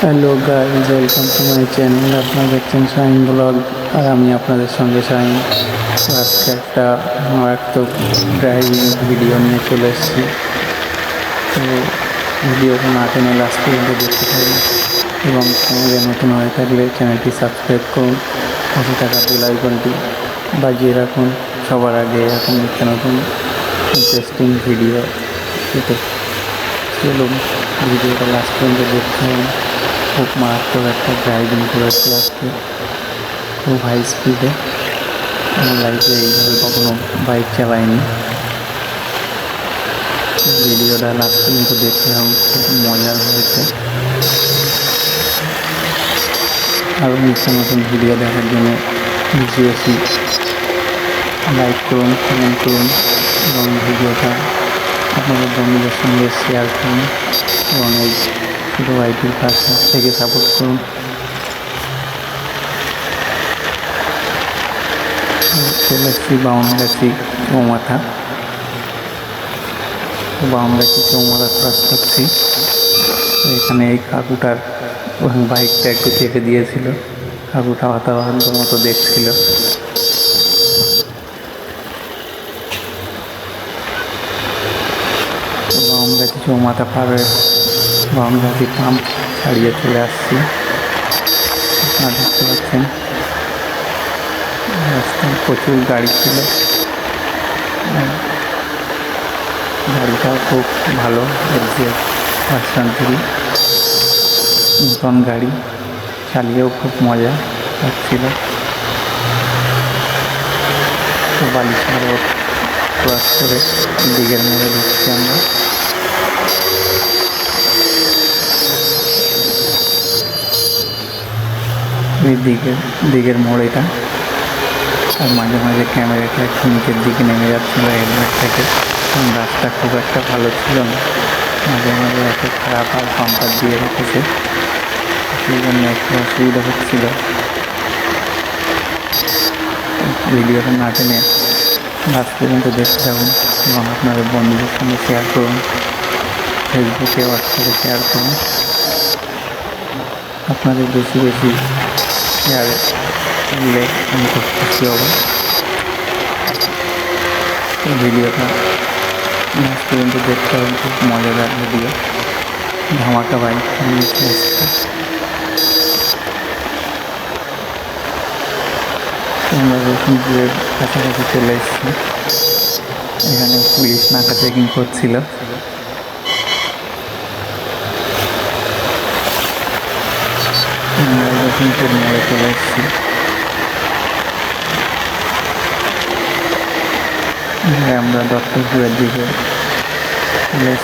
Hello guys welcome to my channel আপনারা দেখছেন shine blog আর আমি আপনাদের সঙ্গে শাইন তো আজকে একটা মারাত্মক ড্রাইভিং ভিডিও নিয়ে চলে এসেছি। তো ভিডিওটা না টেনে লাস্ট পর্যন্ত দেখতে থাকুন এবং চ্যানেলে নতুন হয়ে থাকলে চ্যানেলটি সাবস্ক্রাইব করুন। পাশে থাকা বেল আইকনটি বাজিয়ে রাখুন। সবার আগে এরকম নিত্য নতুন ইন্টারেস্টিং ভিডিও পেতে চলুন। ভিডিওটা লাস্ট পর্যন্ত দেখতে হবে খুব মারাত্মক একটা ড্রাইভিং করেছি আজকে। খুব হাই স্পিডে আমার লাইফে এইভাবে কখনো বাইক চালাইনি ভিডিওটা লাস্ট পর্যন্ত হবে, খুব মজার হয়েছে। আরও নিত্য নতুন ভিডিও দেখার জন্য বেশি লাইক করুন কমেন্ট করুন এবং ভিডিওটা আপনাদের বন্ধুদের সঙ্গে শেয়ার করুন। এবং এই ছোটো ভাইটির পাশে থেকে সাপোর্ট করুন। এসেছি বাউনগাছি চৌমাথা বাউনগাছি চৌমাথা ক্রস করছি এখানে এই কাকুটার বাইকটা একটু চেপে দিয়েছিল। কাকুটা হতাহত মতো দেখছিল। বামগাছি চৌমাথা পার হয়ে বামগাছি পাম্প ছাড়িয়ে চলে আসছি, আপনারা দেখতে পাচ্ছেন, রাস্তায় প্রচুর গাড়ি ছিল। আর গাড়িটাও খুব ভালো যে ভার্সন থ্রি নতুন গাড়ি, চালিয়েও খুব মজা তো বালিশা রোড ক্রস করে দিঘের মোড়ে ঢুকছি আমরা। ওই দিকের দিকের মোড় এটা। আর মাঝে মাঝে ক্যামেরাটা নিচের দিকে নেমে যাচ্ছিল হেলমেট থেকে। রাস্তা খুব একটা ভালো ছিল না। মাঝে মাঝে এত খারাপ আর পাম্পার দিয়ে রেখেছে। সেই জন্য একটু অসুবিধা হচ্ছিল। ভিডিওটা না টেনে লাস্ট পর্যন্ত দেখতে থাকুন এবং আপনাদের বন্ধুদের সঙ্গে শেয়ার করুন। ফেসবুকে হোয়াটসঅ্যাপে শেয়ার করুন। আপনাদের বেশি বেশি শেয়ার করলে আমি খুব খুশি হব ভিডিওটা লাস্ট পর্যন্ত দেখতে হবে খুব মজাদার ভিডিও ধামাকা বাইক আমরা রসুনপুরের কাছাকাছি চলে এসেছি এখানে পুলিশ নাকা চেকিং করছিল এবারে আমরা দত্তপুরের দিকে চলে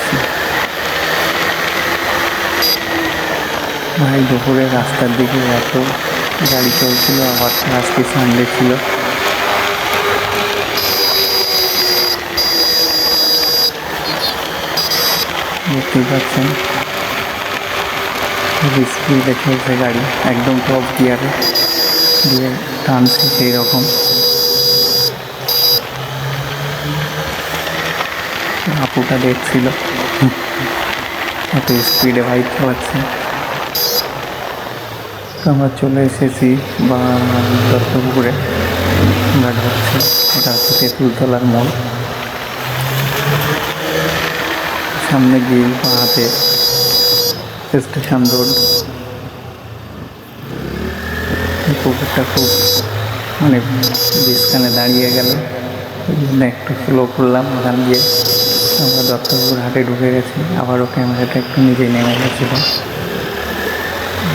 ভাই দুপুরে রাস্তার দিকে এত গাড়ি চলছিল আবার আজকে সানডে ছিল দেখতেই পাচ্ছেন স্পিডে চলছে গাড়ি, একদম টপ গিয়ারে দিয়ে টানছে সেই রকম আপুটা দেখছিল। এত স্পিডে বাইক চালাচ্ছে। আমরা চলে এসেছি বা দত্তপুকুরে আমরা ঢুকছি এটা হচ্ছে তেঁতুলতলার মোড়। সামনে গিয়ে বা হাতে স্টেশন রোড পুকুরটা খুব মানে বিস্কানে দাঁড়িয়ে গেল। ওই জন্য একটু স্লো করলাম, ওখান দিয়ে আমরা দত্তপুকুর হাটে ঢুকে গেছি। আবারও ক্যামেরাটা একটু নিজে নেমে গেছিল।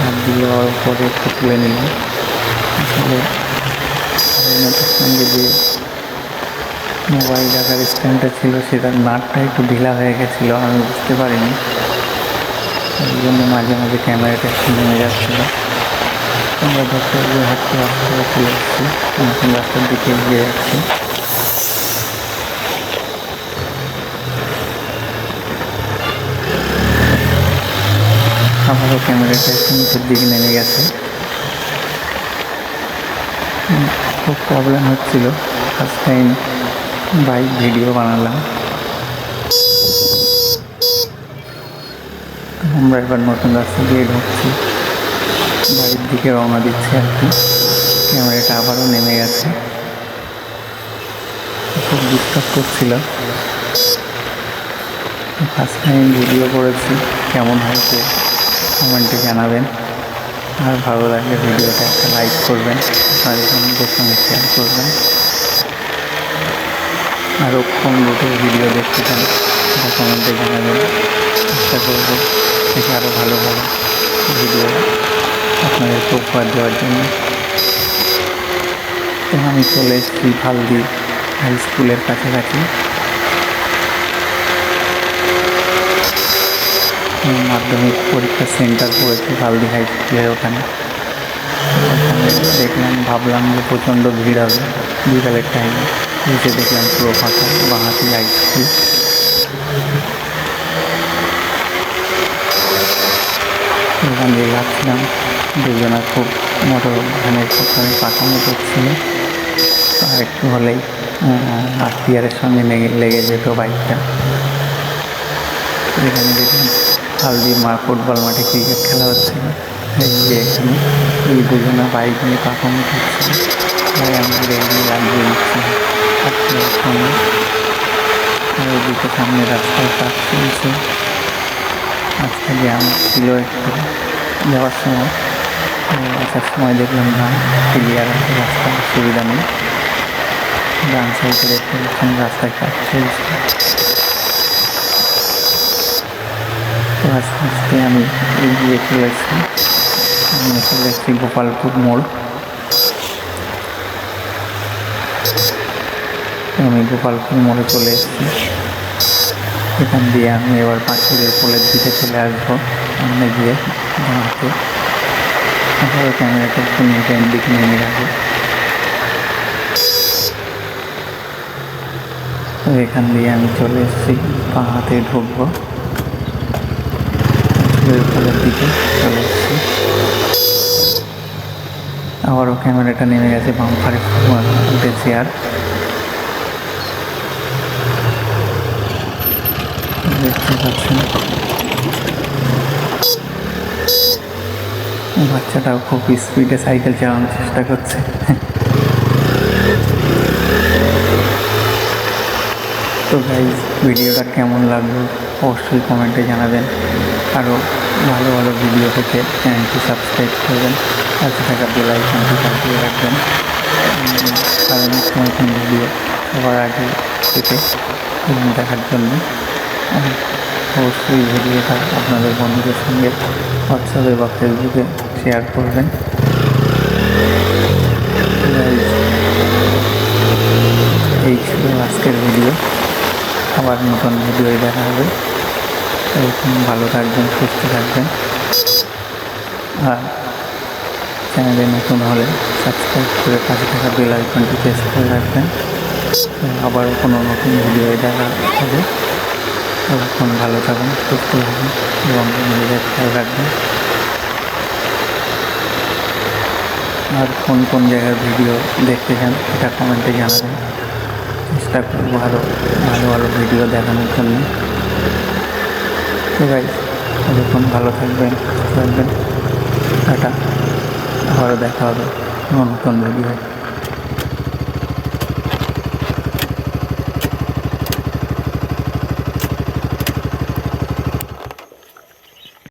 হাত দিয়ে উপরে একটু তুলে নিলাম। সঙ্গে যে মোবাইল রাখার স্ট্যান্ডটা ছিল, সেটার নাটটা একটু ঢিলা হয়ে গেছিল, আমি বুঝতে পারিনি। এই জন্য মাঝে মাঝে ক্যামেরাটা একটু নেমে যাচ্ছিল। আমরা ডক্টর হাঁটতে হাঁটতে চলে এসেছি। নতুন রাস্তার দিকে এগিয়ে যাচ্ছি। আমারও ক্যামেরাটা একটু নিচের দিকে নেমে গেছে। খুব প্রবলেম হচ্ছিল। ফার্স্ট টাইম বাইক ভিডিও বানালাম। আমরা এবার নতুন রাস্তা দিয়ে ঢুকছি। বাড়ির দিকে রওনা দিচ্ছি আর কি। ক্যামেরাটা আবারও নেমে গেছে। খুব ডিস্টার্ব করছিল ফার্স্ট টাইম ভিডিও করেছি। কেমন হয়েছে কমেন্টে জানাবেন। আর ভালো লাগলে ভিডিওটা একটা লাইক করবেন। আপনাদের বন্ধুদের সঙ্গে শেয়ার করবেন। আরও কোন রুটের ভিডিও দেখতে চান সেটা কমেন্টে জানাবেন। চেষ্টা করব থেকে আরও ভালো ভালো ভিডিও আপনাদেরকে উপহার দেওয়ার জন্য। আমি চলে এসেছি ফালদি হাই স্কুলের কাছাকাছি। মাধ্যমিক পরীক্ষা সেন্টার পড়েছি ফালদি হাই স্কুলের ওখানে। দেখলাম, ভাবলাম যে প্রচণ্ড ভিড় হবে। বিকালের টাইমে এসে দেখলাম পুরো ফাঁকা বাঁহাতি হাই স্কুল ওখান দিয়ে যাচ্ছিলাম। দুজনা খুব মোটর ভ্যানের পেছনে পাকানো করছিল। আর একটু হলেই আত্মীয়ারের সঙ্গে লেগে যেত বাইকটা। এখানে দেখলাম হালদি মা ফুটবল মাঠে ক্রিকেট খেলা হচ্ছিল। এই যে এখানে, এই দুজনা বাইক নিয়ে পাকানো করছিল। তাই আমরা রেগে লাগিয়ে দিচ্ছি। আত্মীয়ার সঙ্গে, আর সামনে রাস্তায় কাজ চলছে রাস্তা জ্যাম ছিল একটু যাওয়ার সময়। আসার সময় দেখলাম না ক্লিয়ার আছে রাস্তা অসুবিধা নেই। ডান দেখতে পাচ্ছেন রাস্তায় কাজ চলছে। তো আস্তে আস্তে আমি এগিয়ে চলে এসেছি আমি চলে এসেছি গোপালপুর মোড়। আমি গোপালপুর মোড়ে চলে এসেছি। এখান দিয়ে আমি এবার পাঁচিলের পোলের দিকে চলে আসব, সামনে গিয়ে দাঁড়াতে তারপরে ক্যামেরাটা একটু নিয়ে দিকে নেমে যাব তো এখান দিয়ে আমি চলে এসেছি পাহাড়ে ঢুকবো। পাঁচিলের পোলের দিকে চলে এসেছি। আবারও ক্যামেরাটা নেমে গেছে, বাম্পারে উঠেছি আর দেখতে পাচ্ছেন বাচ্চাটাও খুব স্পিডে সাইকেল চালানোর চেষ্টা করছে। তো গাইজ ভিডিওটা কেমন লাগল অবশ্যই কমেন্টে জানাবেন। আরও ভালো ভালো ভিডিও পেতে চ্যানেলটি সাবস্ক্রাইব করবেন। পাশে থাকা বেল আইকনটি চালিয়ে রাখবেন। কারণ নতুন ভিডিও সবার আগে পেতে দেখার জন্য অবশ্যই ভিডিওটা আপনাদের বন্ধুদের সঙ্গে হোয়াটসঅ্যাপে বা ফেসবুকে শেয়ার করবেন। এই ছিল আজকের ভিডিও আবার নতুন ভিডিও দেখা হবে। এরকম ভালো থাকবেন, সুস্থ থাকবেন। আর চ্যানেলে নতুন হলে সাবস্ক্রাইব করে পাশে থাকা বেল আইকনটি প্রেস করে রাখবেন। আবারও কোনো নতুন ভিডিও দেখা হবে। ততক্ষণ ভালো থাকুন, সুস্থ থাকুন এবং নিজেদের খেয়াল রাখবেন। আর কোন কোন জায়গার ভিডিও দেখতে চান সেটা কমেন্টে জানাবেন। চেষ্টা করব আরও ভালো ভালো ভিডিও দেখানোর জন্য। ঠিক আছে ততক্ষণ ভালো থাকবেন থাকবেন। টাটা। আবারও দেখা হবে নতুন ভিডিও